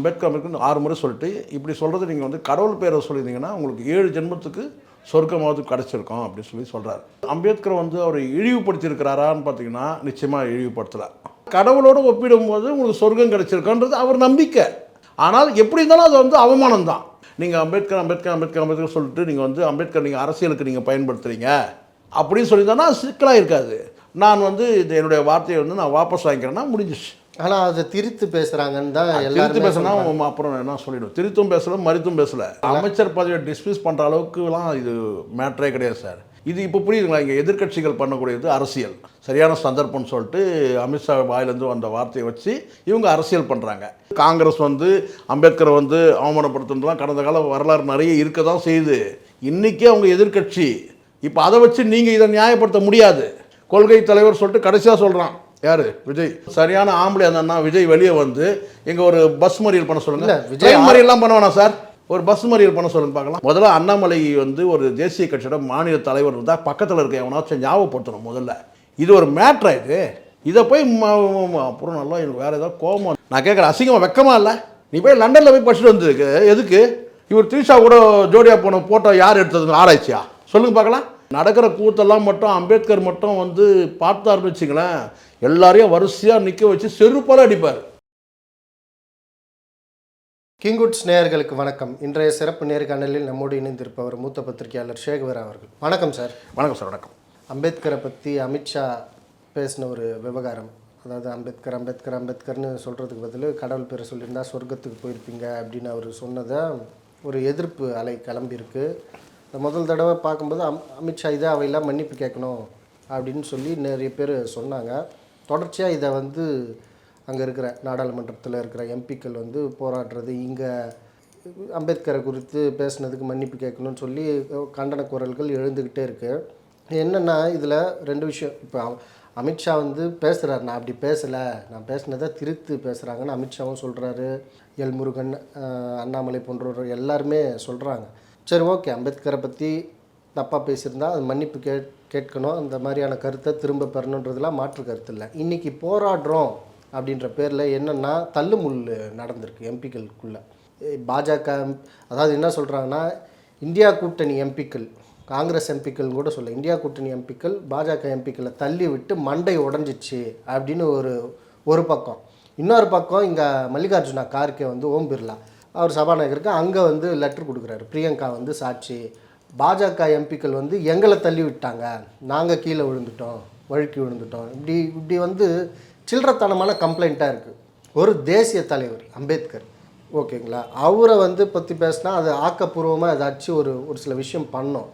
அம்பேத்கர் அம்பேத்கர் ஆறு முறை சொல்லிட்டு இப்படி சொல்கிறது நீங்கள் வந்து கடவுள் பேரை சொல்லியிருந்தீங்கன்னா உங்களுக்கு ஏழு ஜென்மத்துக்கு சொர்க்கமாவது கிடச்சிருக்கோம் அப்படின்னு சொல்லி சொல்கிறார் அம்பேத்கர் வந்து அவர் இழிவுபடுத்தியிருக்கிறாரான்னு பார்த்தீங்கன்னா நிச்சயமாக இழிவுபடுத்தலை. கடவுளோடு ஒப்பிடும்போது உங்களுக்கு சொர்க்கம் கிடைச்சிருக்கன்றது அவர் நம்பிக்கை. ஆனால் எப்படி இருந்தாலும் அது வந்து அவமானம் தான். நீங்கள் அம்பேத்கர் அம்பேத்கர் அம்பேத்கர் அம்பேத்கர் சொல்லிட்டு நீங்கள் வந்து அம்பேத்கர் நீங்கள் அரசியலுக்கு நீங்கள் பயன்படுத்துகிறீங்க அப்படின்னு சொல்லியிருந்தோன்னா சிக்கலாக இருக்காது நான் வந்து இது என்னுடைய வார்த்தையை வந்து நான் வாபஸ் வாங்கிக்கிறேன்னா முடிஞ்சிச்சு ஆனால் அதை திரித்து பேசுகிறாங்கன்னு தான் திருத்து பேசினா அப்புறம் என்ன சொல்லிடும் திருத்தும் பேசல மறித்தும் பேசல. அமைச்சர் பதவியை டிஸ்மிஸ் பண்ணுற அளவுக்குலாம் இது மேட்டரே கிடையாது சார் இது இப்போ புரியுதுங்களா? இங்கே எதிர்க்கட்சிகள் பண்ணக்கூடியது அரசியல். சரியான சந்தர்ப்பம்னு சொல்லிட்டு அமித்ஷா வாயிலேருந்து வந்த வார்த்தையை வச்சு இவங்க அரசியல் பண்ணுறாங்க காங்கிரஸ் வந்து அம்பேத்கரை வந்து அவமானப்படுத்துறதுலாம் கடந்த கால வரலாறு நிறைய இருக்க தான் செய்யுது. இன்றைக்கே அவங்க எதிர்க்கட்சி. இப்போ அதை வச்சு நீங்கள் இதை நியாயப்படுத்த முடியாது. கொள்கை தலைவர் சொல்லிட்டு கடைசியாக சொல்கிறான் யாரு? விஜய். சரியான ஆம்பளை அந்த விஜய் வெளியே வந்து எங்க ஒரு பஸ் மறியல் பண்ண சொல்லுங்க. விஜய் மறியல்லாம் பண்ண வேணாம் சார் ஒரு பஸ் மறியல் பண்ண சொல்லுங்க பார்க்கலாம். முதல்ல அண்ணாமலை வந்து ஒரு தேசிய கட்சியோட மாநில தலைவர் இருந்தால் பக்கத்தில் இருக்க எவனாச்சும் ஞாபகப்படுத்தணும் முதல்ல. இது ஒரு மேட்ரா இது? இதை போய் அப்புறம் நல்லா எனக்கு வேற ஏதாவது கோபம் நான் கேட்குறேன் அசிங்கமா வெக்கமா இல்லை? நீ போய் லண்டனில் போய் படிச்சுட்டு வந்ததுக்கு எதுக்கு? இவர் த்ரீஷா கூட ஜோடியா போன போட்டோ யார் எடுத்ததுங்க ஆராய்ச்சியா? சொல்லுங்க பார்க்கலாம். நடக்கிற கூத்தெல்லாம் மட்டும் அம்பேத்கர் மட்டும் வந்து பார்த்தாருன்னு வச்சுங்களேன் எல்லாரையும் வரிசையாக நிற்க வச்சு செருப்பால அடிப்பார். கிங்குட்ஸ் நேயர்களுக்கு வணக்கம். இன்றைய சிறப்பு நேர்காணலில் நம்மோடு இணைந்திருப்பவர் மூத்த பத்திரிகையாளர் சேகவரா அவர்கள். வணக்கம் சார். வணக்கம் சார். வணக்கம். அம்பேத்கரை பற்றி அமித்ஷா பேசின ஒரு விவகாரம். அதாவது அம்பேத்கர் அம்பேத்கர் அம்பேத்கர்னு சொல்கிறதுக்கு பதில் கடவுள் பேரை சொல்லியிருந்தா சொர்க்கத்துக்கு போயிருப்பீங்க அப்படின்னு அவர் சொன்னதை ஒரு எதிர்ப்பு அலை கிளம்பியிருக்கு. இந்த முதல் தடவை பார்க்கும்போது அம் அமித்ஷா இதை அவையெல்லாம் மன்னிப்பு கேட்கணும் அப்படின்னு சொல்லி நிறைய பேர் சொன்னாங்க. தொடர்ச்சியாக இதை வந்து அங்கே இருக்கிற நாடாளுமன்றத்தில் இருக்கிற எம்பிக்கள் வந்து போராடுறது இங்கே அம்பேத்கரை குறித்து பேசுனதுக்கு மன்னிப்பு கேட்கணும்னு சொல்லி கண்டன குரல்கள் எழுந்துக்கிட்டே இருக்குது என்னென்னா இதில் ரெண்டு விஷயம். இப்போ அமித்ஷா வந்து பேசுகிறார் நான் அப்படி பேசலை நான் பேசினதை திருத்து பேசுகிறாங்கன்னு அமித்ஷாவும் சொல்கிறாரு எல் முருகன் அண்ணாமலை போன்றவர் எல்லாருமே சொல்கிறாங்க சரி ஓகே அம்பேத்கரை பற்றி தப்பாக பேசியிருந்தால் அது மன்னிப்பு கே கேட்கணும். அந்த மாதிரியான கருத்தை திரும்ப பெறணுன்றதுலாம் மாற்று கருத்து இல்லை. இன்றைக்கி போராடுறோம் அப்படின்ற பேரில் என்னென்னா தள்ளுமுள் நடந்திருக்கு எம்பிக்களுக்குள்ளே. பாஜக அதாவது என்ன சொல்கிறாங்கன்னா இந்தியா கூட்டணி எம்பிக்கள் காங்கிரஸ் எம்பிக்கள்னு கூட சொல்ல இந்தியா கூட்டணி எம்பிக்கள் பாஜக எம்பிக்களை தள்ளி விட்டு மண்டை உடஞ்சிச்சு அப்படின்னு ஒரு ஒரு பக்கம். இன்னொரு பக்கம் இங்கே மல்லிகார்ஜுனா கார்கே வந்து ஓம் பிர்லா. அவர் சபாநாயகருக்கு அங்கே வந்து லெட்டர் கொடுக்குறாரு. பிரியங்கா வந்து சாட்சி பாஜக எம்பிக்கள் வந்து எங்களை தள்ளி விட்டாங்க. நாங்கள் கீழே விழுந்துட்டோம் வழுக்கி விழுந்துட்டோம். இப்படி இப்படி வந்து சில்லறத்தனமான கம்ப்ளைண்ட்டாக இருக்குது ஒரு தேசிய தலைவர் அம்பேத்கர். ஓகேங்களா? அவரை வந்து பற்றி பேசினா அது ஆக்கப்பூர்வமாக ஏதாச்சும் ஒரு ஒரு சில விஷயம் பண்ணோம்.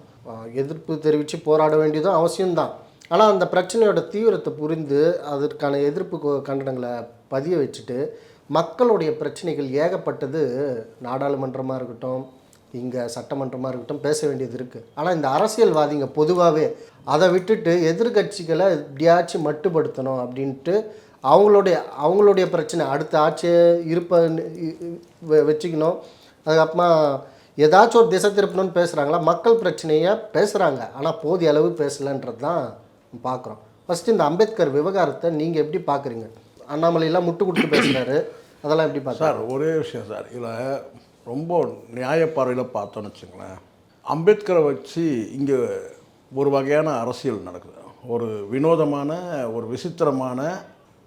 எதிர்ப்பு தெரிவித்து போராட வேண்டியதும் அவசியம்தான். ஆனால் அந்த பிரச்சனையோட தீவிரத்தை புரிந்து அதற்கான எதிர்ப்பு கண்டனங்களை பதிய வச்சுட்டு மக்களுடைய பிரச்சனைகள் ஏகப்பட்டது நாடாளுமன்றமாக இருக்கட்டும் இங்கே சட்டமன்றமாக இருக்கட்டும் பேச வேண்டியது இருக்குது ஆனால் இந்த அரசியல்வாதிங்க பொதுவாகவே அதை விட்டுட்டு எதிர்கட்சிகளை எப்படியாச்சும் மட்டுப்படுத்தணும் அப்படின்ட்டு அவங்களுடைய அவங்களுடைய பிரச்சனை. அடுத்த ஆட்சியை இருப்ப வச்சுக்கணும். அதுக்கப்புறமா ஏதாச்சும் ஒரு திசை திருப்பணும்னு பேசுகிறாங்களா மக்கள் பிரச்சனையை? பேசுகிறாங்க ஆனால் போதிய அளவு பேசலைன்றது தான் பார்க்குறோம் ஃபஸ்ட்டு இந்த அம்பேத்கர் விவகாரத்தை நீங்கள் எப்படி பார்க்குறீங்க அண்ணாமலையெல்லாம் முட்டு கொடுத்து பேசுகிறாரு அதெல்லாம் எப்படி பார்க்குறீங்க சார் ஒரே விஷயம் சார். இதில் ரொம்ப நியாயப்பார்வையில் பார்த்தோன்னு வச்சுங்களேன். அம்பேத்கரை வச்சு இங்கே ஒரு வகையான அரசியல் நடக்குது. ஒரு வினோதமான ஒரு விசித்திரமான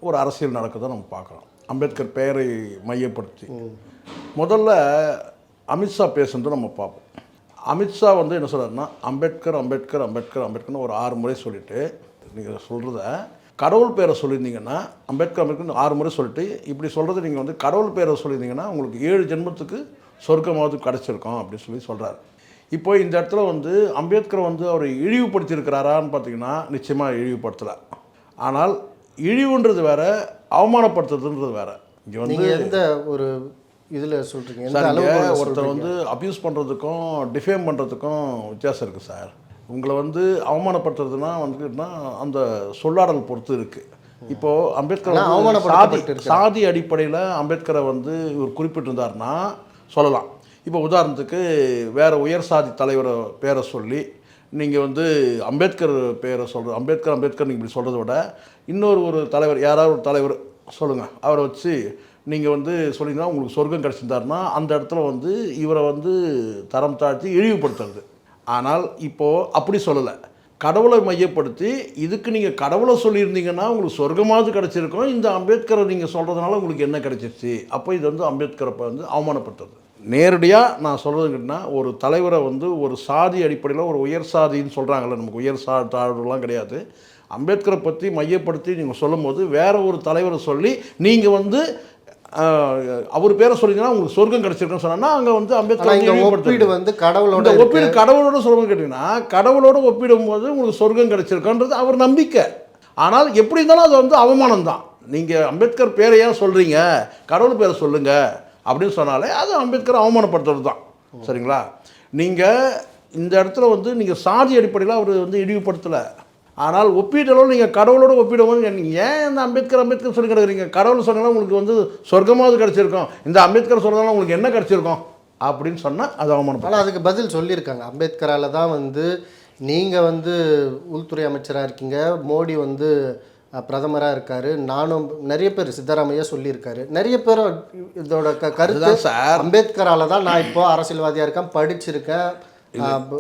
ஒரு அரசியல் நடக்குதை நம்ம பார்க்குறோம். அம்பேத்கர் பெயரை மையப்படுத்தி. முதல்ல அமித்ஷா பேசுனது நம்ம பார்ப்போம். அமித்ஷா வந்து என்ன சொல்கிறாருன்னா அம்பேத்கர் அம்பேத்கர் அம்பேத்கர் அம்பேத்கர்னு ஒரு ஆறு முறை சொல்லிவிட்டு நீங்கள் சொல்கிறத கடவுள் பேரை சொல்லியிருந்தீங்கன்னா அம்பேத்கர் அம்பேத்கர் ஆறு முறை சொல்லிட்டு இப்படி சொல்கிறது நீங்கள் வந்து கடவுள் பேரை சொல்லியிருந்தீங்கன்னா உங்களுக்கு ஏழு ஜென்மத்துக்கு சொர்க்கமாவது கிடச்சிருக்கோம் அப்படின்னு சொல்லி சொல்கிறாரு இப்போ இந்த இடத்துல வந்து அம்பேத்கர் வந்து அவர் இழிவுபடுத்தியிருக்கிறாரான்னு பார்த்தீங்கன்னா நிச்சயமாக இழிவுபடுத்தலை. ஆனால் இழிவுன்றது வேற அவமானப்படுத்துறதுன்றது வேற. இங்கே வந்து எந்த ஒரு இதில் சொல்கிறீங்க சார் ஒருத்தர் வந்து அப்யூஸ் பண்ணுறதுக்கும் டிஃபேம் பண்ணுறதுக்கும் வித்தியாசம் இருக்குது சார். உங்களை வந்து அவமானப்படுத்துறதுனா வந்துன்னா அந்த சொல்லாடல் பொறுத்து இருக்குது இப்போது அம்பேத்கர் சாதி. சாதி அடிப்படையில் அம்பேத்கரை வந்து இவர் குறிப்பிட்டிருந்தாருன்னா சொல்லலாம். இப்போ உதாரணத்துக்கு வேறு உயர் சாதி தலைவரை பேரை சொல்லி நீங்கள் வந்து அம்பேத்கர் பேரை சொல்கிற அம்பேத்கர் அம்பேத்கர் நீங்கள் இப்படி சொல்கிறத விட இன்னொரு ஒரு தலைவர் யாராவது ஒரு தலைவர் சொல்லுங்கள் அவரை வச்சு நீங்கள் வந்து சொல்லிங்கன்னா உங்களுக்கு சொர்க்கம் கிடச்சிருந்தாருன்னா அந்த இடத்துல வந்து இவரை வந்து தரம் தாழ்த்தி இழிவுபடுத்துறது. ஆனால் இப்போது அப்படி சொல்லலை. கடவுளை மையப்படுத்தி இதுக்கு நீங்கள் கடவுளை சொல்லியிருந்தீங்கன்னா உங்களுக்கு சொர்க்கமாவது கிடச்சிருக்கும். இந்த அம்பேத்கரை நீங்கள் சொல்கிறதுனால உங்களுக்கு என்ன கிடச்சிருச்சு? அப்போ இது வந்து அம்பேத்கரை வந்து அவமானப்படுத்துறது. நேரடியாக நான் சொல்கிறதுங்கன்னா ஒரு தலைவரை வந்து ஒரு சாதி அடிப்படையில் ஒரு உயர் சாதின்னு சொல்கிறாங்கல்ல நமக்கு உயர் சா தாழ்வுலாம் கிடையாது. அம்பேத்கரை பற்றி மையப்படுத்தி நீங்கள் சொல்லும்போது வேறு ஒரு தலைவரை சொல்லி நீங்கள் வந்து அவர் பேரை சொல்லிங்கன்னா உங்களுக்கு சொர்க்கம் கிடச்சிருக்குன்னு சொன்னா அங்கே வந்து அம்பேத்கர். ஒப்பீடு வந்து கடவுளோட. ஒப்பீடு கடவுளோட சொல்லும்போது கேட்டிங்கன்னா கடவுளோட ஒப்பிடும்போது உங்களுக்கு சொர்க்கம் கிடைச்சிருக்கன்றது அவர் நம்பிக்கை. ஆனால் எப்படி இருந்தாலும் அது வந்து அவமானம் தான். நீங்கள் அம்பேத்கர் பேரை ஏன் சொல்கிறீங்க கடவுள் பேரை சொல்லுங்க. அப்படின்னு சொன்னாலே அது அம்பேத்கர் அவமானப்படுத்துறது தான். சரிங்களா? நீங்கள் இந்த இடத்துல வந்து நீங்கள் சாதி அடிப்படையில் அவர் வந்து இழிவுபடுத்தலை. ஆனால் ஒப்பீட்டளவு நீங்கள் கடவுளோட ஒப்பிடும்போது ஏன் இந்த அம்பேத்கர் அம்பேத்கர் சொல்லி கிடக்குறீங்க கடவுள் சொன்னாலும் உங்களுக்கு வந்து சொர்க்கமாவது கிடச்சிருக்கும். இந்த அம்பேத்கர் சொன்னதால உங்களுக்கு என்ன கிடச்சிருக்கும்? அப்படின்னு சொன்னால் அது அவமானப்படுத்தும் ஆனால் அதுக்கு பதில் சொல்லியிருக்காங்க. அம்பேத்கரால தான் வந்து நீங்கள் வந்து உள்துறை அமைச்சராக இருக்கீங்க. மோடி வந்து பிரதமராக இருக்காரு. நானும் நிறைய பேர் சித்தராமையா சொல்லியிருக்காரு. நிறைய பேர் இதோட க கருத்து. சார். அம்பேத்கரால தான் நான் இப்போ அரசியல்வாதியாக இருக்கேன் படிச்சிருக்கேன்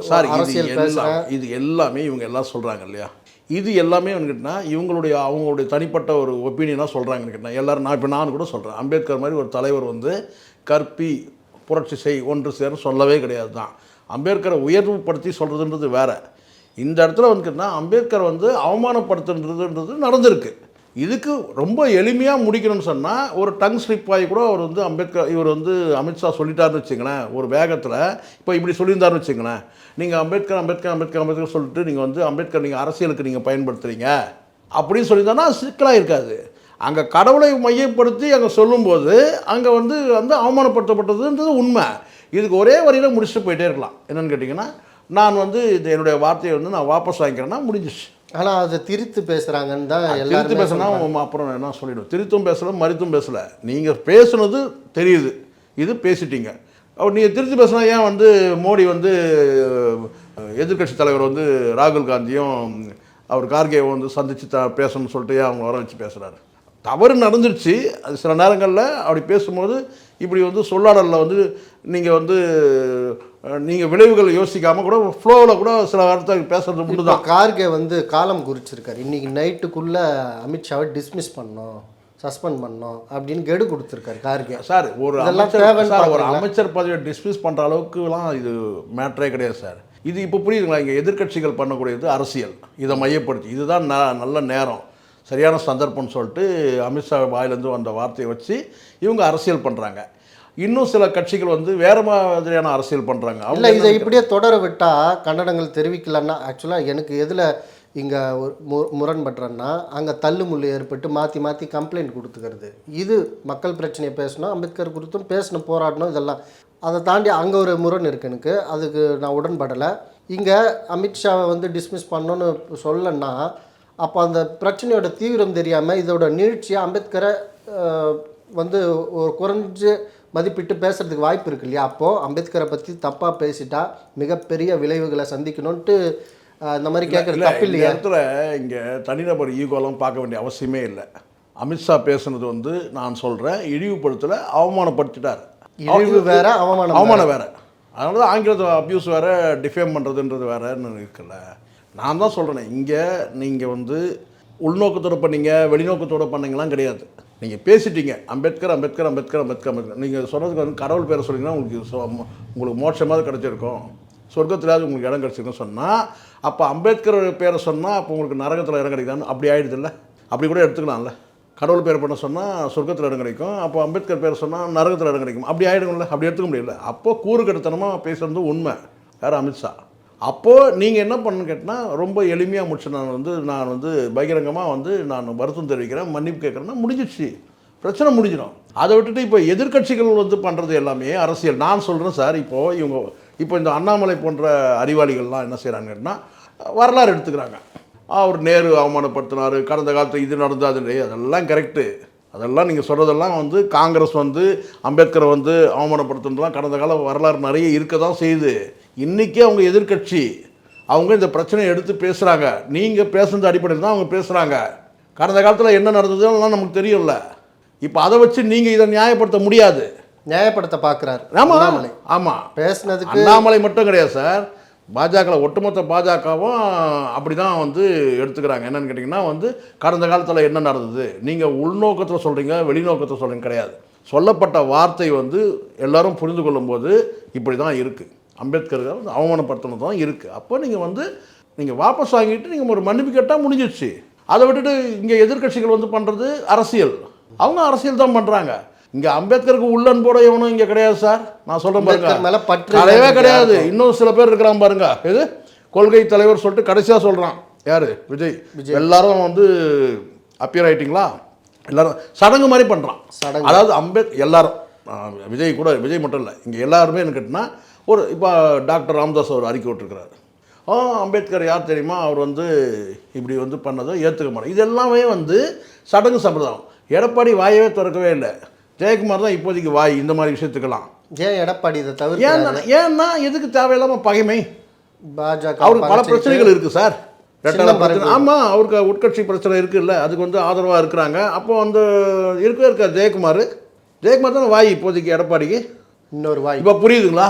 சார் அரசியல் இது எல்லாமே இவங்க எல்லாம் சொல்கிறாங்க இல்லையா? இது எல்லாமே வந்துக்கிட்டா இவங்களுடைய அவங்களுடைய தனிப்பட்ட ஒரு ஒப்பீனியனாக சொல்கிறாங்கன்னு கேட்டால் எல்லோரும் நான் இப்போ நான் கூட சொல்கிறேன் அம்பேத்கர் மாதிரி ஒரு தலைவர் வந்து கற்பி புரட்சி செய் ஒன்று சேர் சொல்லவே கிடையாது தான். அம்பேத்கரை உயர்வுபடுத்தி சொல்கிறதுன்றது வேறு. இந்த இடத்துல வந்து அம்பேத்கர் வந்து அவமானப்படுத்துன்றதுன்றது நடந்திருக்கு. இதுக்கு ரொம்ப எளிமையாக முடிக்கணும்னு சொன்னால் ஒரு டங் ஸ்லிப் ஆகி கூட அவர் வந்து அம்பேத்கர் இவர் வந்து அமித்ஷா சொல்லிட்டாருன்னு வச்சுங்களேன் ஒரு வேகத்தில் இப்போ இப்படி சொல்லியிருந்தாருன்னு வச்சுங்களேன் நீங்கள் அம்பேத்கர் அம்பேத்கர் அம்பேத்கர் அம்பேத்கர் சொல்லிட்டு நீங்கள் வந்து அம்பேத்கர் நீங்கள் அரசியலுக்கு நீங்கள் பயன்படுத்துகிறீங்க அப்படின்னு சொல்லியிருந்தாருன்னா சிக்கலாக இருக்காது. அங்கே கடவுளை மையப்படுத்தி அங்கே சொல்லும்போது அங்கே வந்து வந்து அவமானப்படுத்தப்பட்டதுன்றது உண்மை. இதுக்கு ஒரே வரியில் முடிச்சுட்டு போயிட்டே இருக்கலாம். என்னென்னு கேட்டிங்கன்னா நான் வந்து இது என்னுடைய வார்த்தையை வந்து நான் வாபஸ் வாங்கிக்கிறேன்னா முடிஞ்சிச்சு ஆனால் அதை திரித்து பேசுகிறாங்கன்னு தான் திருத்தி பேசினா அப்புறம் என்ன சொல்லிடும் திருத்தும் பேசல மறித்தும் பேசல. நீங்கள் பேசுனது தெரியுது. இது பேசிட்டீங்க. அவர் நீங்கள் திருத்தி பேசினா ஏன் வந்து மோடி வந்து எதிர்க்கட்சி தலைவர் வந்து ராகுல் காந்தியும் அவர் கார்கே வந்து சந்தித்து த பேசணும்னு சொல்லிட்டு ஏன் அவங்க வர வச்சு பேசுகிறாரு தவறு நடந்துருச்சு. அது சில நேரங்களில் அப்படி பேசும்போது இப்படி வந்து சொல்லாடலில் வந்து நீங்கள் வந்து நீங்கள் விளைவுகள் யோசிக்காமல் கூட ஃப்ளோவில் கூட சில வார்த்தை பேசுறது உண்டு இப்போ கார்கே வந்து காலம் குறிச்சிருக்காரு. இன்னைக்கு நைட்டுக்குள்ள அமித்ஷாவை டிஸ்மிஸ் பண்ணோம் சஸ்பெண்ட் பண்ணோம் அப்படின்னு கெடு கொடுத்துருக்காரு கார்கே. சார் ஒரு அமைச்சர் சார் ஒரு? அமைச்சர் பதவியை டிஸ்மிஸ் பண்ணுற அளவுக்குலாம் இது மேட்ரே கிடையாது சார். இது இப்போ புரியுதுங்களா? இங்கே எதிர்க்கட்சிகள் பண்ணக்கூடியது அரசியல். இதை மையப்படுத்தி. இதுதான் ந நல்ல நேரம். சரியான சந்தர்ப்பம்னு சொல்லிட்டு அமித்ஷா வாயிலேருந்து வந்த வார்த்தையை வச்சு இவங்க அரசியல் பண்ணுறாங்க இன்னும் சில கட்சிகள் வந்து வேறு மாதிரியான அரசியல் பண்ணுறாங்க இல்லை இதை இப்படியே தொடர விட்டால் கண்டனங்கள் தெரிவிக்கலன்னா ஆக்சுவலாக எனக்கு எதில் இங்கே மு முரண்படுறேன்னா அங்கே தள்ளுமுள்ளு ஏற்பட்டு மாற்றி மாற்றி கம்ப்ளைண்ட் கொடுத்துக்கிறது. இது மக்கள் பிரச்சனையை பேசணும் அம்பேத்கர் குறித்தும் பேசணும் போராடணும் இதெல்லாம். அதை தாண்டி அங்கே ஒரு முரண் இருக்கு எனக்கு. அதுக்கு நான் உடன்படலை. இங்கே அமித்ஷாவை வந்து டிஸ்மிஸ் பண்ணணும்னு சொல்லன்னா அப்போ அந்த பிரச்சனையோட தீவிரம் தெரியாமல் இதோட நீட்சியாக அம்பேத்கரை வந்து ஒரு குறைஞ்சு மதிப்பிட்டு பேசுறதுக்கு வாய்ப்பு இருக்கு இல்லையா? அப்போது அம்பேத்கரை பற்றி தப்பாக பேசிட்டா மிகப்பெரிய விளைவுகளை சந்திக்கணும்ன்ட்டு இந்த மாதிரி கேட்குறது தப்பு இல்லையா? இடத்துல இங்கே தனிநபர் ஈகோலாம் பார்க்க வேண்டிய அவசியமே இல்லை. அமித்ஷா பேசுனது வந்து நான் சொல்கிறேன் இழிவுபடுத்தலை அவமானப்படுத்திட்டார். இழிவு வேற அவமானம். அவமானம் வேற. அதனால தான் ஆங்கிலத்தை அப்யூஸ் வேற டிஃபேம் பண்ணுறதுன்றது வேறன்னு இருக்குல்ல. நான் தான் சொல்கிறேன் இங்கே நீங்கள் வந்து உள்நோக்கத்தோட பண்ணீங்க வெளிநோக்கத்தோட பண்ணீங்களாம் கிடையாது. நீங்கள் பேசிட்டீங்க. அம்பேத்கர் அம்பேத்கர் அம்பேத்கர் அம்பேத்கர் அம்பேத்கர். நீங்கள் சொன்னதுக்கு வந்து கடவுள் பேரை சொன்னீங்கன்னா உங்களுக்கு உங்களுக்கு மோட்சமாக கிடச்சிருக்கும். சொர்க்கத்திலாவது உங்களுக்கு இடம் கிடச்சிருக்குன்னு சொன்னால் அப்போ அம்பேத்கர் பேரை சொன்னால் அப்போ உங்களுக்கு நரகத்தில் இடம் கிடைக்குதான்னு அப்படி ஆகிடுதுல்ல அப்படி கூட எடுத்துக்கலாம்ல. கடவுள் பேர் பண்ண சொன்னால் சொர்க்கத்தில் இடம் கிடைக்கும். அப்போ அம்பேத்கர் பேர் சொன்னால் நரகத்தில் இடம் கிடைக்கும். அப்படி ஆகிடுங்கள அப்படி எடுத்துக்க முடியல. அப்போ கூறு பேசுகிறது உண்மை. யார்? அமித்ஷா. அப்போது நீங்கள் என்ன பண்ணுன்னு கேட்டால் ரொம்ப எளிமையாக முடிச்சு நான் வந்து நான் வந்து பகிரங்கமாக வந்து நான் வருத்தம் தெரிவிக்கிறேன் மன்னிப்பு கேட்குறேன்னா முடிஞ்சிடுச்சு. பிரச்சனை முடிஞ்சிடும். அதை விட்டுட்டு இப்போ எதிர்க்கட்சிகள் வந்து பண்ணுறது எல்லாமே அரசியல். நான் சொல்கிறேன் சார் இப்போது இவங்க இப்போ இந்த அண்ணாமலை போன்ற அறிவாளிகள்லாம் என்ன செய்கிறாங்கன்னா வரலாறு எடுத்துக்கிறாங்க. அவர் நேரு அவமானப்படுத்தினார் கடந்த காலத்தில் இது நடந்தது அதெல்லாம் கரெக்டு அதெல்லாம் நீங்கள் சொல்கிறதெல்லாம் வந்து காங்கிரஸ் வந்து அம்பேத்கரை வந்து அவமானப்படுத்துனதுலாம் கடந்த கால வரலாறு நிறைய இருக்க தான் செய்யுது. இன்றைக்கி அவங்க எதிர்க்கட்சி அவங்க இந்த பிரச்சனையை எடுத்து பேசுகிறாங்க நீங்கள் பேசுனது அடிப்படையில் தான் அவங்க பேசுகிறாங்க கடந்த காலத்தில் என்ன நடந்ததுலாம் நமக்கு தெரியும்ல இப்போ அதை வச்சு நீங்கள் இதை நியாயப்படுத்த முடியாது. நியாயப்படுத்த பார்க்குறாரு ஆமாம் ஆமாம் பேசுனதுக்கு அண்ணாமலை மட்டும் கிடையாது சார். பாஜகவில் ஒட்டுமொத்த பாஜகவும் அப்படி தான் வந்து எடுத்துக்கிறாங்க. என்னன்னு கேட்டிங்கன்னா வந்து கடந்த காலத்தில் என்ன நடந்தது? நீங்கள் உள்நோக்கத்தில் சொல்கிறீங்க வெளிநோக்கத்தில் சொல்கிறீங்க கிடையாது. சொல்லப்பட்ட வார்த்தை வந்து எல்லாரும் புரிந்து கொள்ளும்போது இப்படி தான் இருக்குது அம்பேத்கர் வந்து அவமானப்படுத்தினது தான் இருக்குது அப்போ நீங்கள் வந்து நீங்கள் வாபஸ் வாங்கிட்டு நீங்கள் ஒரு மன்னிப்பு கேட்டால் முடிஞ்சிடுச்சு. அதை விட்டுட்டு இங்கே எதிர்க்கட்சிகள் வந்து பண்ணுறது அரசியல். அவங்க அரசியல் தான் பண்ணுறாங்க இங்கே அம்பேத்கருக்கு உள்ளன்போட எவனும் இங்கே கிடையாது சார். நான் சொல்கிறேன் பாருங்க. கிடையவே கிடையாது. இன்னும் சில பேர் இருக்கிறான் பாருங்க. எது? கொள்கை தலைவர் சொல்லிட்டு கடைசியாக சொல்கிறான் யாரு? விஜய். எல்லாரும் வந்து அப்பியர் ஆயிட்டீங்களா? எல்லாரும் சடங்கு மாதிரி பண்ணுறான் சடங்கு. அதாவது அம்பேத் எல்லாரும் விஜய் கூட விஜய் மட்டும் இல்லை. இங்கே எல்லாருமே என்ன கேட்டினா ஒரு இப்போ டாக்டர் ராமதாஸ் அவர் அறிக்கை விட்டுருக்கிறாரு. ஆ அம்பேத்கர் யார் தெரியுமா? அவர் வந்து இப்படி வந்து பண்ணதை ஏற்றுக்க மாட்டோம் இது எல்லாமே வந்து சடங்கு சம்பிரதாயம். எடப்பாடி வாயவே திறக்கவே இல்லை. ஜெயக்குமார் தான் இப்போதைக்கு வாய் இந்த மாதிரி விஷயத்துக்கெல்லாம். ஏன் எடப்பாடி இதை தவிர்த்து ஏன்னா ஏன்னா எதுக்கு தேவையில்லாம பகைமை? பாஜக அவருக்கு பல பிரச்சனைகள் இருக்கு சார். ஆமாம் அவருக்கு உட்கட்சி பிரச்சனை இருக்குல்ல அதுக்கு வந்து ஆதரவாக இருக்கிறாங்க. அப்போ வந்து இருக்கவே இருக்கார் ஜெயக்குமார். ஜெயக்குமார் தானே வாய் இப்போதைக்கு எடப்பாடிக்கு? இன்னொரு வாய். இப்போ புரியுதுங்களா?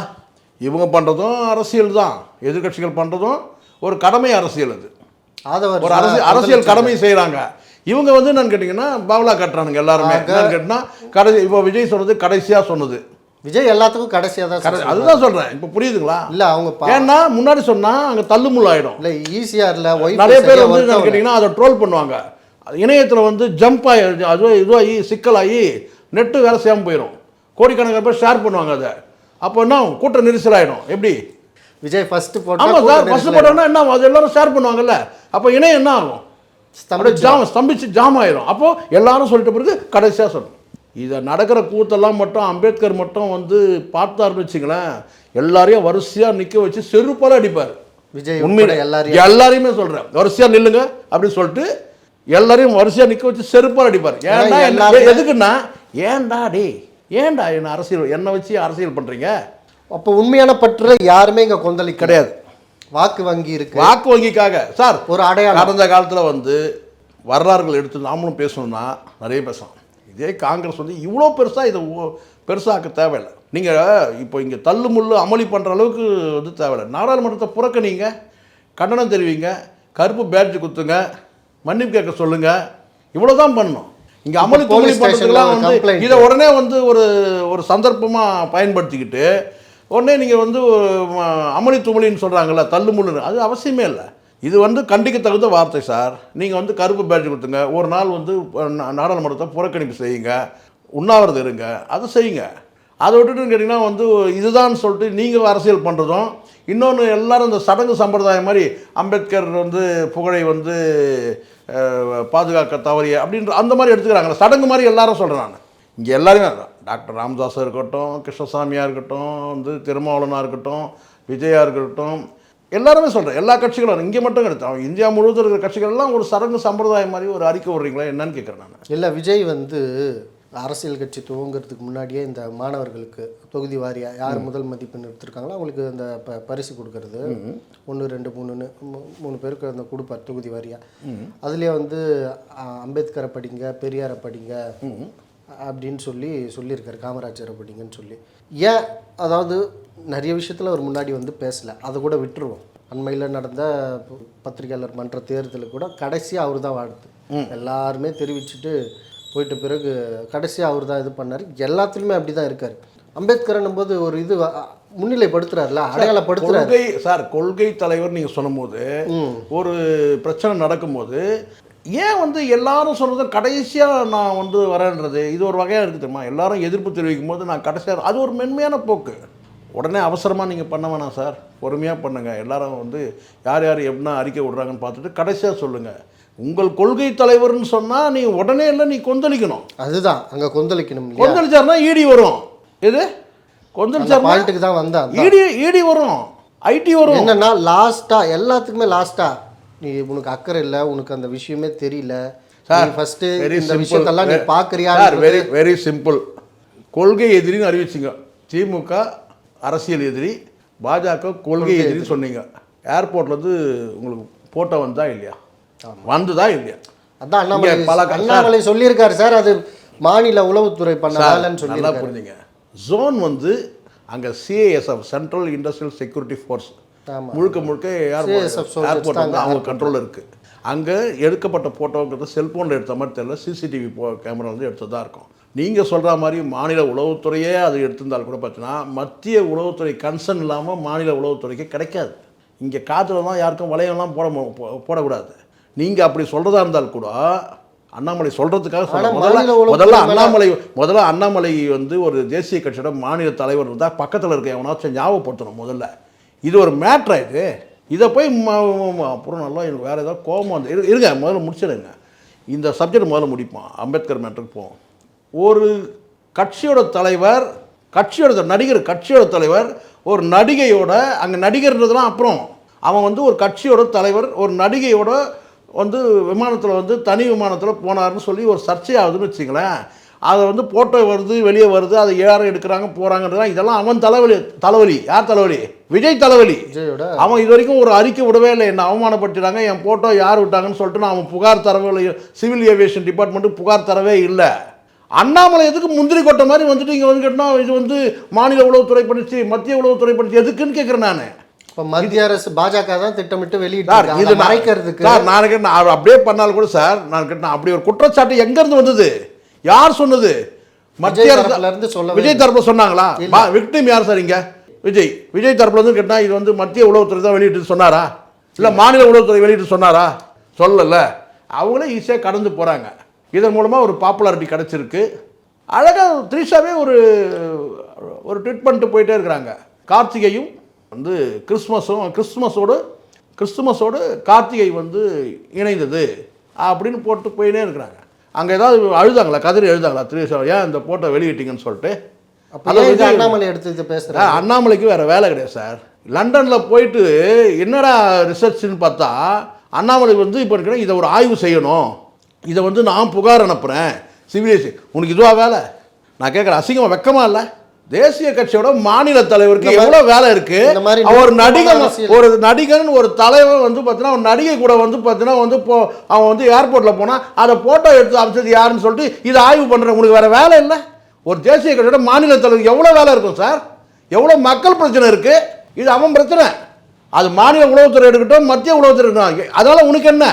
இவங்க பண்ணுறதும் அரசியல் தான். எதிர்க்கட்சிகள் பண்ணுறதும் ஒரு கடமை அரசியல் அது. ஒரு அரசியல் அரசியல் கடமை செய்கிறாங்க இவங்க வந்து என்னன்னு கேட்டிங்கன்னா பாவலா கட்டுறானுங்க எல்லாருமே. என்னன்னு கேட்டிங்கன்னா கடைசி இப்போ விஜய் சொன்னது கடைசியாக சொன்னது. விஜய் எல்லாத்துக்கும் கடைசியா தான். அதுதான் சொல்கிறேன் இப்போ புரியுதுங்களா? இல்ல அவங்க ஏன்னா முன்னாடி சொன்னா அங்க தள்ளுமுள் ஆயிடும். இல்ல ஈசிஆர்ல ஒய்ஃப் நிறைய பேர் வந்து என்னன்னு கேட்டிங்கன்னா அதை ட்ரோல் பண்ணுவாங்க. இணையத்தில் வந்து ஜம்ப் ஆகி அது இதுவாகி சிக்கலாகி நெட்டு வேலை செய்யாமல் போயிடும் கோடிக்கணக்கான பேர் ஷேர் பண்ணுவாங்க அதை. அப்போ என்ன ஆகும்? கூட்ட நெரிசல் ஆயிடும் எப்படி? விஜய் ஃபர்ஸ்ட் ஆமாம் சார் ஃபஸ்ட்டு போட்டோன்னா என்ன ஆகும்? அது எல்லாரும் ஷேர் பண்ணுவாங்கல்ல. அப்போ இணையம் என்ன ஆகும்? ஜாம் ஸ்தம்பிச்சு ஜாம் ஆயிரும். அப்போ எல்லாரும் சொல்லிட்ட பிறகு கடைசியாக சொல்லணும். இதை நடக்கிற கூத்தெல்லாம் மட்டும் அம்பேத்கர் மட்டும் வந்து பார்த்தாருன்னு வச்சுங்களேன் எல்லாரையும் வரிசையாக நிற்க வச்சு செருப்பால அடிப்பார். விஜய் உண்மையில எல்லாரையும். எல்லாரையுமே சொல்றேன். வரிசையா நில்லுங்க அப்படின்னு சொல்லிட்டு எல்லாரையும் வரிசையா நிக்க வச்சு செருப்பால் அடிப்பார். ஏன்டா எதுக்குன்னா ஏன்டா டேய் ஏன்டா என்ன அரசியல் என்ன வச்சு அரசியல் பண்றீங்க? அப்போ உண்மையான பற்று யாருமே இங்க கொந்தளி கிடையாது. வாக்கு வங்கி இருக்கு. வாக்கு வங்கிக்காக. சார் ஒரு அடையாளம். கடந்த காலத்துல வந்து வரலாறுகள் எடுத்து நாமளும் பேசணும்னா நிறைய பேசலாம். இதே காங்கிரஸ் வந்து இவ்வளோ பெருசா இதை பெருசாக்க தேவையில்லை. நீங்க இப்போ இங்க தள்ளு முள்ளு அமளி பண்ற அளவுக்கு வந்து தேவையில்லை. நாடாளுமன்றத்தை புறக்கணிங்க கண்டனம் தெரிவிங்க கருப்பு பேட்ஜ் குத்துங்க மன்னிப்பு கேட்க சொல்லுங்க இவ்வளவுதான் பண்ணணும். இங்க அமளி பண்ணுறதுக்கெல்லாம் ஒரு வந்து. இதை உடனே வந்து ஒரு ஒரு சந்தர்ப்பமா பயன்படுத்திக்கிட்டு உடனே நீங்கள் வந்து அமளி துமளின்னு சொல்கிறாங்கல்ல தள்ளுமுள்ளுன்னு. அது அவசியமே இல்லை. இது வந்து கண்டிக்க தகுந்த வார்த்தை சார். நீங்கள் வந்து கருப்பு பேட்ஜ் கொடுத்துங்க. ஒரு நாள் வந்து நாடாளுமன்றத்தை புறக்கணிப்பு செய்யுங்க. உண்ணாவிரதம் இருங்க. அதை செய்யுங்க. அதை விட்டுட்டு கேட்டிங்கன்னா வந்து இதுதான் சொல்லிட்டு நீங்கள் அரசியல் பண்ணுறதும் இன்னொன்று எல்லாரும் இந்த சடங்கு சம்பிரதாயம் மாதிரி அம்பேத்கர் வந்து புகழை வந்து பாதுகாக்க தவறிய அப்படின்ற அந்த மாதிரி எடுத்துக்கிறாங்க. சடங்கு மாதிரி எல்லாரும் சொல்கிறேன் நான். இங்கே எல்லாருமே டாக்டர் ராமதாஸாக இருக்கட்டும் கிருஷ்ணசாமியாக இருக்கட்டும் வந்து திருமாவளனாக இருக்கட்டும் விஜயா இருக்கட்டும் எல்லாருமே சொல்கிறேன் எல்லா கட்சிகளும் இங்கே மட்டும் கிடையாது இந்தியா முழுவதும் இருக்கிற கட்சிகள் எல்லாம் ஒரு சடங்கு சம்பிரதாயம் மாதிரி ஒரு அறிக்கை விடுறீங்களா என்னன்னு கேட்குறேன் நான். இல்லை விஜய் வந்து அரசியல் கட்சி துவங்குறதுக்கு முன்னாடியே இந்த மாணவர்களுக்கு தொகுதி வாரியா யார் முதல் மதிப்பெண் எடுத்திருக்காங்களோ அவங்களுக்கு அந்த ப பரிசு கொடுக்கறது. ஒன்று ரெண்டு மூணுன்னு மூணு பேருக்கு அந்த கொடுப்பார் தொகுதி வாரியா. அதுலேயே வந்து அம்பேத்கரை படிங்க பெரியாரை படிங்க அப்படின்னு சொல்லி சொல்லியிருக்காரு காமராஜரை படிங்கன்னு சொல்லி. ஏன்? அதாவது நிறைய விஷயத்தில் அவர் முன்னாடி வந்து பேசலை. அதை கூட விட்டுருவோம். அண்மையில் நடந்த பத்திரிகையாளர் மன்ற தேர்தலுக்கு கூட கடைசியாக அவர் தான் வாழ்த்து எல்லாருமே தெரிவிச்சுட்டு போயிட்ட பிறகு கடைசியாக அவர் தான் இது பண்ணார். எல்லாத்துலேயுமே அப்படி தான் இருக்கார். அம்பேத்கர்னும் போது ஒரு இது முன்னிலைப்படுத்துறாருல அடையாளப்படுத்துறாரு. கொள்கை சார் கொள்கை தலைவர் நீங்கள் சொல்லும்போது ஒரு பிரச்சனை நடக்கும்போது ஏன் வந்து எல்லாரும் சொல்றது கடைசியாக நான் வந்து வரேன்றது? இது ஒரு வகையாக இருக்குது தெரியுமா? எல்லாரும் எதிர்ப்பு தெரிவிக்கும் போது நான் கடைசியாக அது ஒரு மென்மையான போக்கு. உடனே அவசரமாக நீங்கள் பண்ண வேணாம் சார். பொறுமையாக பண்ணுங்கள் எல்லாரும் வந்து யார் யார் என்ன அறிக்கை விடுறாங்கன்னு பார்த்துட்டு கடைசியாக சொல்லுங்கள் உங்கள் கொள்கை தலைவர்னு சொன்னால் நீ உடனே இல்லை நீ கொந்தளிக்கணும். அதுதான் அங்கே கொந்தளிக்கணும் இல்லையா? கொந்தளிச்சாருன்னா ஈடி வரும். எது? கொந்தளிச்சாருன்னா பாயிண்ட்டுக்கு தான் வந்தா ஈடி ஈடி வரும். ஐடி வரும். என்னன்னா லாஸ்டா எல்லாத்துக்குமே லாஸ்டா நீ உனக்கு அக்கறை இல்லை உனக்கு அந்த விஷயமே தெரியல. நீ ஃபர்ஸ்ட் இந்த விஷயத்தெல்லாம் நீ பாக்குறியா சார் வெரி வெரி சிம்பிள் கொள்கை எதிரின்னு அறிவிச்சிங்க. திமுக அரசியல் எதிரி பாஜக கொள்கை எதிரி. சொன்னீங்க. ஏர்போர்ட்ல இருந்து உங்களுக்கு போட்டோ வந்தா இல்லையா? வந்துதா இல்லையா? அதான் அண்ணாமலை பல அண்ணாமலை சொல்லியிருக்காரு சார் அது மாநில உளவுத்துறை பண்ண வேலைன்னு சொல்லி நல்லா புரிஞ்சுங்க. ஜோன் வந்து அங்கே CASF central industrial security force. முழுக்க முழுக்க ஏர்போர்ட் வந்து அவங்க கண்ட்ரோலில் இருக்குது அங்கே எடுக்கப்பட்ட ஃபோட்டோங்கிறது செல்ஃபோனில் எடுத்த மாதிரி தெரியல. சிசிடிவி கேமரா வந்து எடுத்து தான் இருக்கும். நீங்கள் சொல்கிற மாதிரி மாநில உளவுத்துறையே அது எடுத்திருந்தால் கூட பார்த்தீங்கன்னா மத்திய உளவுத்துறை கன்சர்ன் இல்லாமல் மாநில உளவுத்துறைக்கு கிடைக்காது. இங்கே காற்றுல தான் யாருக்கும் வளையம்லாம் போட போடக்கூடாது. நீங்கள் அப்படி சொல்கிறதா இருந்தால் கூட அண்ணாமலை சொல்கிறதுக்காக சொல்ல முதல்ல முதல்ல மேல- அண்ணாமலை முதல்ல அண்ணாமலை வந்து ஒரு தேசிய கட்சியோட மாநில தலைவர் இருந்தால் பக்கத்தில் இருக்க எவனாச்சும் ஞாபகப்படுத்தணும் முதல்ல. இது ஒரு மேட்ரா இது. இதை போய் அப்புறம் நல்லா எனக்கு வேறு ஏதாவது கோபம் வந்து இரு- இருங்க முதல்ல முடிச்சிடுங்க. இந்த சப்ஜெக்ட் முதல்ல முடிப்போம். அம்பேத்கர் மேட்டருக்கு போவோம். ஒரு கட்சியோட தலைவர் கட்சியோட நடிகர் கட்சியோட தலைவர் ஒரு நடிகையோட அங்கே நடிகர்ன்றதுலாம் அப்புறம் அவன் வந்து ஒரு கட்சியோட தலைவர் ஒரு நடிகையோட வந்து விமானத்தில் வந்து தனி விமானத்தில் போனார்னு சொல்லி ஒரு சர்ச்சையாகுதுன்னு வச்சுங்களேன். அதை வந்து ஃபோட்டோ வருது வெளியே வருது அதை யாரும் எடுக்கிறாங்க போகிறாங்கன்றதுலாம் இதெல்லாம் அவன் தலைவலி தலைவலி. யார் தலைவலி? விஜய் தலைவலி. அவன் இது வரைக்கும் ஒரு அறிக்கை விடவே இல்லை. என்ன அவமானப்படுத்திட்டாங்க. என் ஃபோட்டோ யார் விட்டாங்கன்னு சொல்லிட்டு நான் அவன் புகார் தரவே இல்லை சிவில் ஏவியேஷன் டிபார்ட்மெண்ட்டு புகார் தரவே இல்லை. அண்ணாமலை எதுக்கு முந்திரி கொட்டை மாதிரி வந்துட்டு இங்கே வந்து கேட்டால் இது வந்து மாநில உளவுத்துறை படிச்சு மத்திய உளவுத்துறை படிச்சு எதுக்குன்னு கேட்குறேன் நான். இப்போ மத்திய அரசு பாஜக தான் திட்டமிட்டு சார் வெளியிட்டு இது மறைக்கிறதுக்கு சார் நான் கேட்டேன் அப்படியே பண்ணாலும் கூட சார் நான் கேட்டேன் அப்படி ஒரு குற்றச்சாட்டு எங்கேருந்து வந்தது? யார் சொன்னது? மத்திய விஜய் அரசு தரப்புல இருந்து சொல்லவே விஜய் தரப்புல சொன்னாங்களா? விக்டிம் யார் சார் இங்க? விஜய். விஜய் தரப்புல இருந்து கேட்டா இது வந்து மத்திய உளவுத்துறை தான் வெளியிட்டு சொன்னாரா? இல்ல மாநில உளவுத்துறை வெளியிட்டு சொன்னாரா? சொல்லல. அவங்களே ஈஸியாக கடந்து போறாங்க. இதன் மூலமா ஒரு பாப்புலாரிட்டி கிடைச்சிருக்கு. அழகா த்ரிஷாவே ஒரு ஒரு ட்வீட் பண்ணிட்டு போயிட்டே இருக்கிறாங்க. கார்த்திகையும் வந்து கிறிஸ்மஸும் கிறிஸ்மஸோடு கிறிஸ்துமஸோடு கார்த்திகை வந்து இணைந்தது அப்படின்னு போட்டு போயினே இருக்கிறாங்க. அங்கே ஏதாவது அழுதாங்களா? கதிரி எழுதாங்களா? த்ரிஷா ஏன் இந்த போட்டோ வெளியிட்டீங்கன்னு சொல்லிட்டு? அண்ணாமலை எடுத்து ஆ, அண்ணாமலைக்கு வேற வேலை கிடையாது சார். லண்டனில் போயிட்டு என்னடா ரிசர்ச்னு பார்த்தா அண்ணாமலை வந்து இப்போ இதை ஒரு ஆய்வு செய்யணும். இதை வந்து நான் புகார் அனுப்புகிறேன் சிவிலேஷன் உனக்கு இதுவா வேலை? நான் கேட்குறேன் அசிங்கமாக வெக்கமா இல்லை? தேசிய கட்சியோட மாநில தலைவருக்கு எவ்வளோ வேலை இருக்கு? நுட்பமான நடிகன். ஒரு நடிகன் ஒரு தலைவன் வந்து பார்த்தீங்கன்னா ஒரு நடிகை கூட வந்து பார்த்தீங்கன்னா வந்து போ அவன் வந்து ஏர்போர்ட்டில் போனால் அதை ஃபோட்டோ எடுத்து அமைச்சது யாருன்னு சொல்லிட்டு இதை ஆய்வு பண்ணுறேன் உங்களுக்கு வேறு வேலை இல்லை? ஒரு தேசிய கட்சியோட மாநில தலைவர் எவ்வளோ வேலை இருக்கும் சார்? எவ்வளோ மக்கள் பிரச்சனை இருக்குது இது அவன் பிரச்சனை. அது மாநில உளவுத்துறை எடுக்கட்டும் மத்திய உளவுத்துறை இருக்கட்டும் அதனால் உனக்கு என்ன?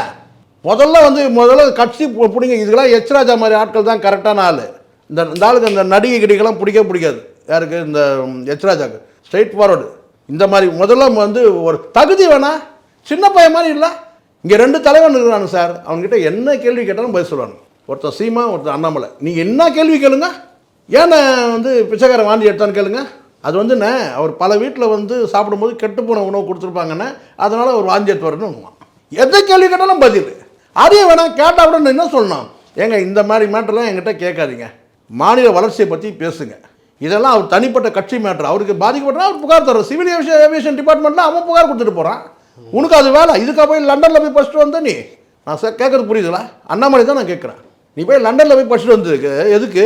முதல்ல வந்து முதல்ல கட்சி பிடிங்க. இதுக்கெல்லாம் எச் ராஜா மாதிரி ஆட்கள் தான் கரெக்டான ஆள். இந்த ஆளுக்கு இந்த நடிகை கிடிகெல்லாம் பிடிக்க பிடிக்காது. யாருக்கு? இந்த ம், எச் ஸ்ட்ரைட் ஃபார்வர்டு இந்த மாதிரி முதல்ல வந்து ஒரு தகுதி வேணா சின்ன பையன் மாதிரி இல்லை. இங்கே ரெண்டு தலைவன் இருக்கிறானு சார். அவன்கிட்ட என்ன கேள்வி கேட்டாலும் பதில் சொல்லுவாங்க ஒருத்தன் சீமா ஒருத்தன் அண்ணாமலை. நீங்கள் என்ன கேள்வி கேளுங்க. ஏன்னா வந்து பிச்சைக்காரன் வாந்தி எடுத்தான்னு கேளுங்க. அது வந்துண்ணே அவர் பல வீட்டில் வந்து சாப்பிடும்போது கெட்டுப்போன உணவு கொடுத்துருப்பாங்கண்ணே அதனால் அவர் வாந்தி எடுத்து எதை எந்த கேள்வி கேட்டாலும் பதில். அறிய வேணாம் கேட்டால் கூட நான் என்ன சொல்லணும்? ஏங்க இந்த மாதிரி மேட்டர்லாம் என்கிட்ட கேட்காதீங்க. மாநில வளர்ச்சியை பற்றி பேசுங்க. இதெல்லாம் அவர் தனிப்பட்ட கட்சி மேட்ரு அவருக்கு பாதிக்கப்பட்டா அவர் புகார் தர்றார். சிவில் ஏவியேஷன் டிபார்ட்மெண்ட்டில் அவன் புகார் கொடுத்துட்டு போகிறான் உனக்கு அது வேலை. இதுக்காக போய் லண்டனில் போய் ஃபஸ்ட்டு வந்த நீ? நான் சார் கேட்குறது புரியுதுல அண்ணாமலை தான் நான் கேட்குறேன். நீ போய் லண்டனில் போய் ஃபஸ்ட்டு வந்ததுக்கு எதுக்கு?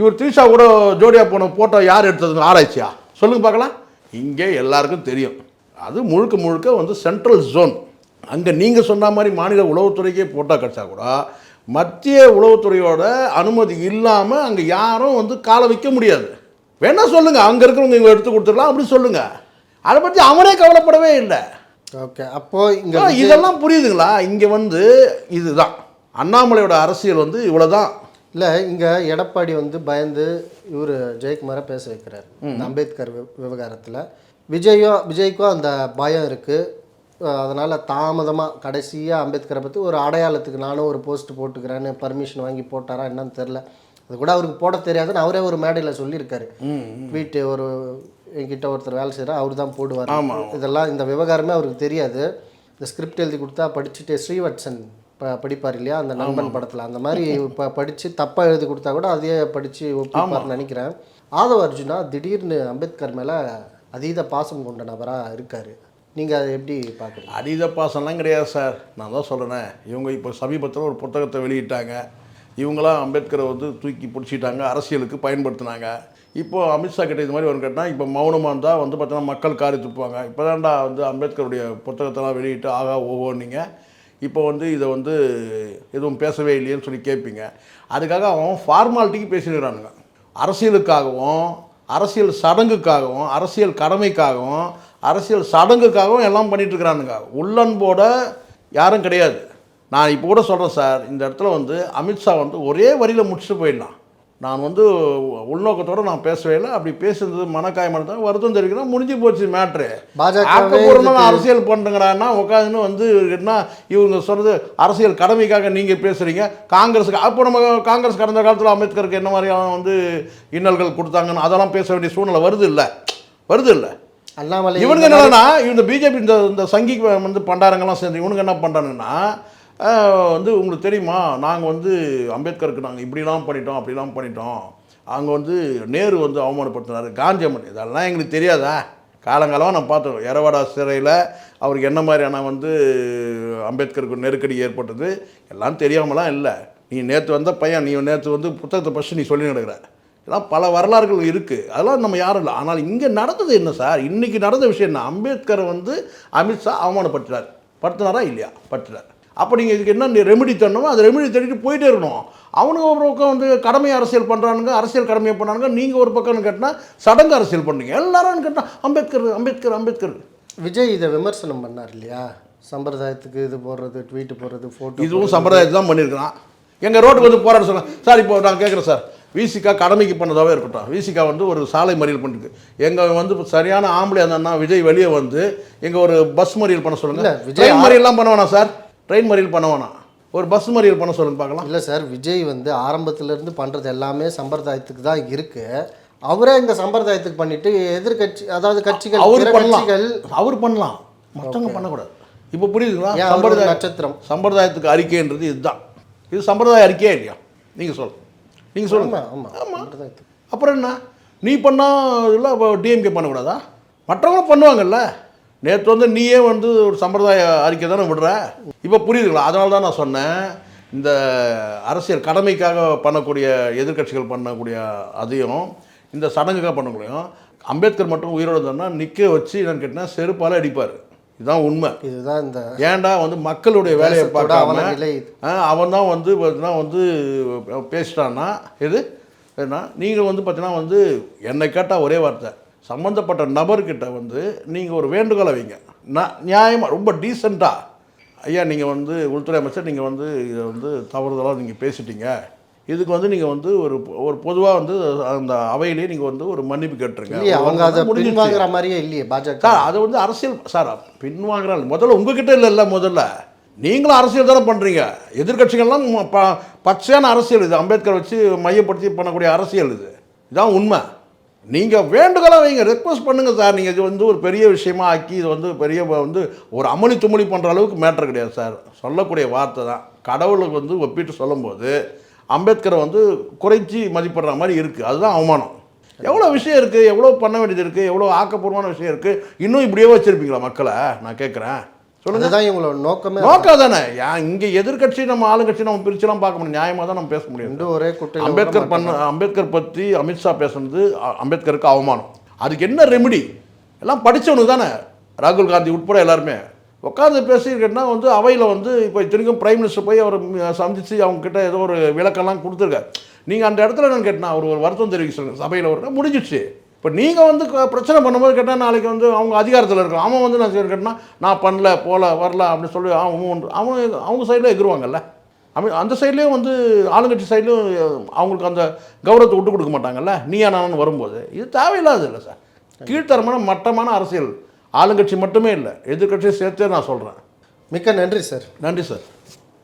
இவர் த்ரீஷா கூட ஜோடியாக போன ஃபோட்டோ யார் எடுத்ததுன்னு ஆராய்ச்சியா? சொல்லுங்க பார்க்கலாம். இங்கே எல்லாருக்கும் தெரியும். அது முழுக்க முழுக்க வந்து சென்ட்ரல் ஜோன் அங்கே நீங்கள் சொன்ன மாதிரி மாநில உளவுத்துறைக்கே போட்டோ கிடச்சா கூட மத்திய உளவுத்துறையோட அனுமதி இல்லாமல் அங்கே யாரும் வந்து காலை வைக்க முடியாது. வேணா சொல்லுங்கள் அங்கே இருக்கிறவங்க இங்கே எடுத்து கொடுத்துடலாம் அப்படி சொல்லுங்கள் அதை பற்றி அவனே கவலைப்படவே இல்லை. ஓகே அப்போ இங்க இதெல்லாம் புரியுதுங்களா? இங்கே வந்து இதுதான். அண்ணாமலையோட அரசியல் வந்து இவ்வளோதான் இல்ல இங்க எடப்பாடி வந்து பயந்து இவர் ஜெயக்குமாரை பேச வைக்கிறார். அம்பேத்கர் விவ- விவகாரத்துல. விஜயும் விஜய்க்கும் அந்த பயம் இருக்கு. அஹ் அதனால தாமதமா கடைசியா அம்பேத்கரை பத்தி ஒரு அடையாளத்துக்கு நானும் ஒரு போஸ்ட் போட்டுக்கிறேன்னு பர்மிஷன் வாங்கி போட்டாரா என்னன்னு தெரில அது கூட அவருக்கு போட தெரியாதுன்னு அவரே ஒரு மேடையில் சொல்லியிருக்காரு. வீட்டு ஒரு என்கிட்ட ஒருத்தர் வேலை செய்கிறார் அவர் தான் போடுவார் இதெல்லாம் இந்த விவகாரமே அவருக்கு தெரியாது. இந்த ஸ்கிரிப்ட் எழுதி கொடுத்தா படிச்சுட்டு ஸ்ரீவத்சன் ப படிப்பார் இல்லையா? அந்த நண்பன் படத்தில். அந்த மாதிரி இப்போ படித்து தப்பாக எழுதி கொடுத்தா கூட அதையே படித்து ஒப்பிப்பார்னு நினைக்கிறேன். ஆதவ அர்ஜுனா திடீர்னு அம்பேத்கர் மேலே அதீத பாசம் கொண்ட நபராக இருக்கார். நீங்கள் அதை எப்படி பார்க்குறீங்க? அதீத பாசம்லாம் கிடையாது சார். நான் தான் சொல்கிறேனே இவங்க இப்போ சமீபத்தில் ஒரு புத்தகத்தை வெளியிட்டாங்க. இவங்களாம் அம்பேத்கரை வந்து தூக்கி பிடிச்சிட்டாங்க அரசியலுக்கு பயன்படுத்தினாங்க. இப்போ அமித்ஷா கிட்ட இது மாதிரி வரும் கேட்டால் இப்போ மௌனமாக இருந்தால் வந்து பார்த்தீங்கன்னா மக்கள் காரி துப்புவாங்க. இப்போ வந்து அம்பேத்கருடைய புத்தகத்தெல்லாம் வெளியிட்டு ஆகா ஓஹோன்னீங்க இப்போ வந்து இதை வந்து எதுவும் பேசவே இல்லையேன்னு சொல்லி கேட்பீங்க அதுக்காக அவன் ஃபார்மாலிட்டிக்கு பேசிடுறானுங்க அரசியலுக்காகவும் அரசியல் சடங்குக்காகவும் அரசியல் கடமைக்காகவும் அரசியல் சடங்குக்காகவும் எல்லாம் பண்ணிட்டுருக்குறானுங்க உள்ளன்போட யாரும் கிடையாது. நான் இப்போ கூட சொல்கிறேன் சார் இந்த இடத்துல வந்து அமித்ஷா வந்து ஒரே வரியில் முடிச்சுட்டு போயிடலாம். நான் வந்து உள்நோக்கத்தோடு நான் பேசவே இல்லை. அப்படி பேசுனது மனக்காயமாக இருந்தால் வருத்தம் தெரிவிக்கிறேன். முடிஞ்சு போச்சு மேட்ரு. ஆக்கப்பூர்வமாக அரசியல் பண்ணுங்கிறான்னா உட்காந்துன்னு வந்து என்ன இவங்க சொல்கிறது அரசியல் கடமைக்காக நீங்கள் பேசுகிறீங்க காங்கிரஸுக்கு அப்போ நம்ம காங்கிரஸ் கடந்த காலத்தில் அம்பேத்கருக்கு என்ன மாதிரியான வந்து இன்னல்கள் கொடுத்தாங்கன்னு அதெல்லாம் பேச வேண்டிய சூழ்நிலை வருது இல்லை? வருது இல்லை? இவனுங்க என்னன்னா இந்த பிஜேபி இந்த இந்த சங்கிக்கு வந்து பண்டாரங்கெல்லாம் சேர்ந்து இவனுங்க என்ன பண்ணுறானுங்கன்னா வந்து உங்களுக்கு தெரியுமா? நாங்கள் வந்து அம்பேத்கருக்கு நாங்கள் இப்படிலாம் பண்ணிட்டோம் அப்படிலாம் பண்ணிட்டோம். அங்கே வந்து நேரு வந்து அவமானப்படுத்தினார். காந்தியம்மன் இதெல்லாம் எங்களுக்கு தெரியாதா? காலங்காலமாக நான் பார்த்தோம். எரவாடா சிறையில் அவருக்கு என்ன மாதிரியான வந்து அம்பேத்கருக்கு நெருக்கடி ஏற்பட்டது? எல்லாம் தெரியாமலாம் இல்லை. நீ நேற்று வந்த பையன் நீ நேற்று வந்து புத்தகத்தை ஃபஸ்ட்டு நீ சொல்லி நடக்கிற. இதெல்லாம் பல வரலாறுகள் இருக்குது அதெல்லாம் நம்ம யாரும் இல்லை. ஆனால் இங்கே நடந்தது என்ன சார்? இன்றைக்கி நடந்த விஷயம் என்ன? அம்பேத்கரை வந்து அமித்ஷா அவமானப்படுத்துறார் படுத்தினாரா இல்லையா? படுத்துறார் அப்போ நீங்கள் இதுக்கு என்ன ரெமெடி தரணுமோ அது ரெமெடி தேடிட்டு போயிட்டே இருக்கணும். அவனுங்க ஒரு பக்கம் வந்து கடமை அரசியல் பண்ணுறானுங்க அரசியல் கடமையை பண்ணானுங்க நீங்கள் ஒரு பக்கம்னு கேட்டால் சடங்கு அரசியல் பண்ணுறீங்க எல்லாரும் கேட்டால் அம்பேத்கர் அம்பேத்கர் அம்பேத்கர். விஜய் இதை விமர்சனம் பண்ணார் இல்லையா? சம்பிரதாயத்துக்கு இது போடுறது ட்வீட் போடுறது ஃபோட்டோ இதுவும் சம்பிரதாயத்தை தான் பண்ணியிருக்கிறான். எங்கள் ரோட்டுக்கு வந்து போராட சொன்னாங்க சார் இப்போ நான் கேட்குறேன் சார். விசிகா கடமைக்கு பண்ணதாகவே இருக்கட்டும். விசிகா வந்து ஒரு சாலை மறியல் பண்ணிருக்கு. எங்கள் வந்து சரியான ஆம்பளை இருந்தா விஜய் வெளியே வந்து எங்கள் ஒரு பஸ் மறியல் பண்ண சொல்லுங்கள் விஜய் மறியல்லாம் பண்ண வேணாம் சார். ட்ரெயின் மறியல் பண்ண வேணாம். ஒரு பஸ் மறியல் பண்ண சொல்லுங்க பார்க்கலாம். இல்லை சார் விஜய் வந்து ஆரம்பத்துல இருந்து பண்ணுறது எல்லாமே சம்பிரதாயத்துக்கு தான் இருக்கு. அவரே இந்த சம்பிரதாயத்துக்கு பண்ணிட்டு எதிர்கட்சி அதாவது கட்சிகள் அவர் கட்சிகள். அவர் பண்ணலாம். மற்றவங்க பண்ணக்கூடாது. இப்போ புரியுதுங்களா சம்பிரதாய நட்சத்திரம்? சம்பிரதாயத்துக்கு அறிக்கைன்றது இதுதான். இது சம்பிரதாய அறிக்கையா இல்லையா? நீங்கள் சொல்லுங்கள் நீங்கள் சொல்லுங்கள் ஆமா ஆமா. சம்பிரதாயத்துக்கு. அப்புறம் என்ன? நீ பண்ணால் இல்லை டிஎம்கே பண்ணக்கூடாதா? மற்றவங்களும் பண்ணுவாங்கல்ல? நேற்று வந்து நீயே வந்து ஒரு சம்பிரதாய அறிக்கை தானே விடுற? இப்போ புரியுதுங்களா? அதனால தான் நான் சொன்னேன். இந்த அரசியல் கடமைக்காக பண்ணக்கூடிய எதிர்க்கட்சிகள் பண்ணக்கூடிய அதையும் இந்த சடங்குக்காக பண்ணக்கூடியும் அம்பேத்கர் மட்டும் உயிரோடு நிற்க வச்சு என்னன்னு கேட்டால் செருப்பால் அடிப்பார். இதுதான் உண்மை. இதுதான் இந்த ஏன்டா வந்து மக்களுடைய வேலையை பார்க்காம. அவன் தான் வந்து பார்த்தீங்கன்னா வந்து பேசிட்டான்னா எது? ஏன்னா நீங்கள் வந்து பார்த்தீங்கன்னா வந்து என்னை கேட்டால் ஒரே வார்த்தை. சம்மந்தப்பட்ட நபர்கிட்ட வந்து நீங்கள் ஒரு வேண்டுகோளை வைங்க. நான் நியாயமாக ரொம்ப டீசெண்டாக ஐயா நீங்கள் வந்து உள்துறை அமைச்சர் நீங்கள் வந்து இதை வந்து தவறுதலாக நீங்கள் பேசிட்டீங்க. இதுக்கு வந்து நீங்கள் வந்து ஒரு ஒரு பொதுவாக வந்து அந்த அவையிலேயே நீங்கள் வந்து ஒரு மன்னிப்பு கேட்டுருங்க. அவங்க அதை. பின்வாங்குற மாதிரியே இல்லையே பாஜக. சார் அது வந்து அரசியல் சார் பின்வாங்குறாள் முதல்ல உங்ககிட்ட இல்லைல்ல முதல்ல. நீங்களும் அரசியல் தானே பண்ணுறீங்க எதிர்க்கட்சிகள்லாம் ம- ப பச்சையான அரசியல் இது. அம்பேத்கர் வச்சு மையப்படுத்தி பண்ணக்கூடிய அரசியல் இது. இதான் உண்மை. நீங்கள் வேண்டுகோளாக வைங்க ரெக்வஸ்ட் பண்ணுங்கள் சார். நீங்கள் இது வந்து ஒரு பெரிய விஷயமா ஆக்கி இது வந்து பெரிய வந்து ஒரு அமளி துமளி பண்ணுற அளவுக்கு மேட்ரு கிடையாது சார். சொல்லக்கூடிய வார்த்தை தான். கடவுளுக்கு வந்து ஒப்பிட்டு சொல்லும்போது அம்பேத்கரை வந்து குறைச்சி மதிப்பிடுற மாதிரி இருக்குது அதுதான் அவமானம். எவ்வளோ விஷயம் இருக்குது எவ்வளோ பண்ண வேண்டியது இருக்குது எவ்வளோ ஆக்கப்பூர்வமான விஷயம் இருக்குது இன்னும் இப்படியே வச்சுருப்பீங்களா மக்களை? நான் கேட்குறேன். சொல்லுங்க. அதுதான் இவங்களோட நோக்கமே. நோக்கம் தானே இங்கே எதிர்க்கட்சி நம்ம ஆளுங்கட்சி நம்ம பிரிச்சுலாம் பார்க்க முடியும். நியாயமாக தான் நம்ம பேச முடியும். ரெண்டும் ஒரே விட அம்பேத்கர் பண்ண அம்பேத்கர் பற்றி அமித்ஷா பேசுனது அம்பேத்கருக்கு அவமானம். அதுக்கு என்ன ரெமெடி எல்லாம் படித்தவனுக்கு தானே ராகுல் காந்தி உட்பட எல்லாருமே. உட்காந்து பேசியிருக்கேன்னா வந்து அவையில் வந்து இப்போ இத்தனைக்கும் பிரைம் மினிஸ்டர் போய் அவர் சந்தித்து அவங்க கிட்ட ஏதோ ஒரு விளக்கெல்லாம் கொடுத்துருக்காரு. நீங்கள் அந்த இடத்துல என்னன்னு கேட்டால் அவர் ஒரு வருத்தம் தெரிவிக்க சொல்லுங்க. சபையில் ஒரு முடிஞ்சிடுச்சு. இப்போ நீங்கள் வந்து பிரச்சனை பண்ணும்போது கேட்டால் நாளைக்கு வந்து அவங்க அதிகாரத்தில் இருக்கலாம். அவன் வந்து நான் கேட்டால் நான் பண்ணல போல வரல அப்படின்னு சொல்லி அவன். அவன் அவங்க சைடில் எகிருவாங்கல்ல. அமை அந்த சைட்லேயும் வந்து ஆளுங்கட்சி சைட்லேயும் அவங்களுக்கு அந்த கௌரவத்தை விட்டு கொடுக்க மாட்டாங்கல்ல. நீயா நானும் வரும்போது இது தேவையில்லாது இல்லை சார் கீழ்த்தரமான மட்டமான அரசியல். ஆளுங்கட்சி மட்டுமே இல்லை எதிர்க்கட்சியை சேர்த்தே நான் சொல்கிறேன் மிக்க நன்றி சார் நன்றி சார்